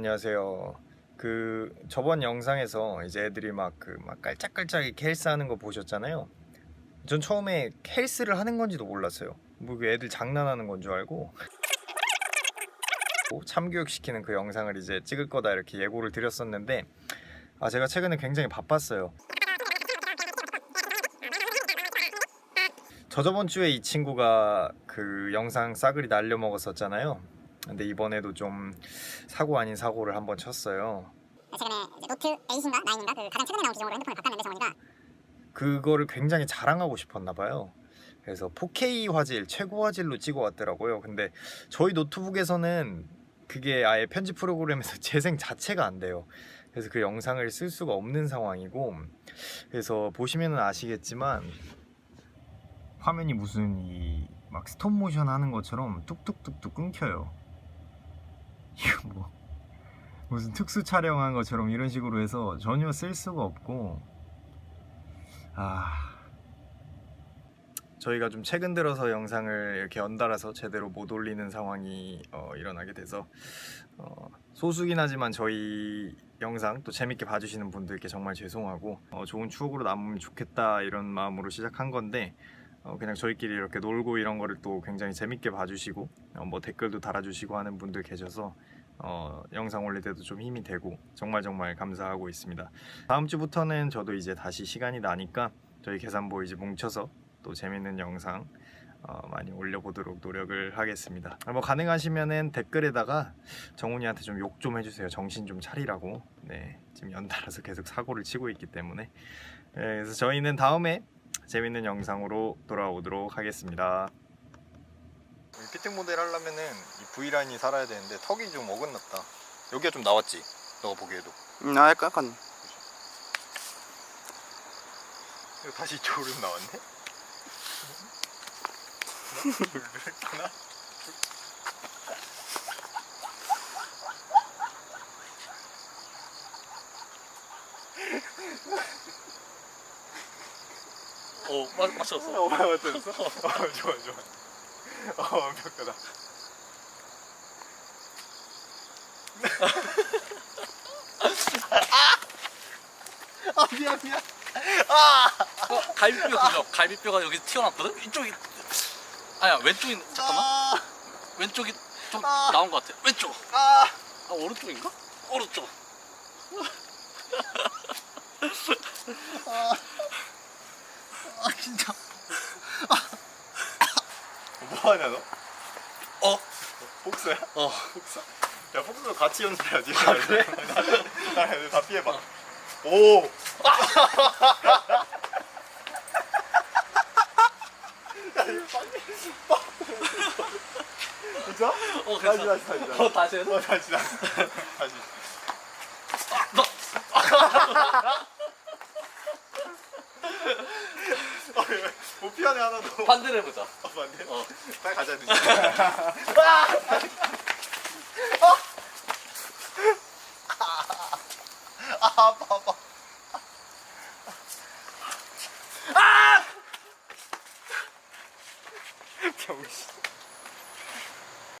안녕하세요. 그 저번 영상에서 이제 애들이 막 그 막 깔짝깔짝 헬스 하는 거 보셨잖아요. 전 처음에 헬스를 하는 건지도 몰랐어요. 뭐그 애들 장난하는 건 줄 알고 참교육 시키는 그 영상을 이제 찍을 거다 이렇게 예고를 드렸었는데 아 제가 최근에 굉장히 바빴어요. 저저번 주에 이 친구가 그 영상 싸그리 날려 먹었었잖아요. 근데 이번에도 좀 사고 아닌 사고를 한번 쳤어요. 최근에 노트 8인가 9인가 그 가장 최근에 나온 기종으로 핸드폰을 바꿨는데 정훈이가 그거를 굉장히 자랑하고 싶었나 봐요. 그래서 4K 화질, 최고 화질로 찍어 왔더라고요. 근데 저희 노트북에서는 그게 아예 편집 프로그램에서 재생 자체가 안 돼요. 그래서 그 영상을 쓸 수가 없는 상황이고 그래서 보시면은 아시겠지만 화면이 무슨 이 막 스톱 모션 하는 것처럼 뚝뚝뚝뚝 끊겨요. 이거 뭐. 무슨 특수 촬영한 것처럼 이런 식으로 해서 전혀 쓸 수가 없고. 아. 저희가 좀 최근 들어서 영상을 이렇게 연달아서 제대로 못 올리는 상황이 어, 일어나게 돼서 어, 소수긴 하지만 저희 영상 또 재밌게 봐주시는 분들께 정말 죄송하고 어, 좋은 추억으로 남으면 좋겠다 이런 마음으로 시작한 건데 어, 그냥 저희끼리 이렇게 놀고 이런 거를 또 굉장히 재밌게 봐주시고 어, 뭐 댓글도 달아주시고 하는 분들 계셔서 어, 영상 올릴 때도 좀 힘이 되고 정말 정말 감사하고 있습니다. 다음 주부터는 저도 이제 다시 시간이 나니까 저희 계산부 이제 뭉쳐서 또 재밌는 영상 어, 많이 올려보도록 노력을 하겠습니다. 뭐 가능하시면은 댓글에다가 정훈이한테 좀 욕 좀 해주세요. 정신 좀 차리라고. 네, 지금 연달아서 계속 사고를 치고 있기 때문에. 네, 그래서 저희는 다음에 재밌는 영상으로 돌아오도록 하겠습니다. 피팅 모델 하려면은 이 V 라인이 살아야 되는데 턱이 좀 어긋났다. 여기가 좀 나왔지. 너가 보기에도. 음, 아, 약간, 약간. 이거 다시 이쪽으로 나왔네? 하나? 어, 맞, 맞췄어. 어, 맞췄어? 어, 좋아, 좋아. 어, 완벽하다. 아, 미안, 미안. 어, 갈비뼈 그죠? 갈비뼈가 여기 튀어나왔거든? 이쪽이. 아니야, 왼쪽이. 잠깐만. 아, 왼쪽이 좀 아. 나온 것 같아. 왼쪽. 아. 아, 오른쪽인가? 오른쪽. 아, 진짜. 뭐 하냐, 너? 어? 복수야? 어. 복수. 야, 복수 같이 연습해야지. 아, 그래? 나, 나, 다 피해봐. 오! 진짜? 어, 다시, 괜찮아. 다시, 다시. 어, 다시 해서? 어, 다시, 다시. 다시. 너! 피아노 하나 더. 반대를 해보자. 어, 맞네. 어. 빨리 가자. 이제. 아, 아파, 아파. 병신.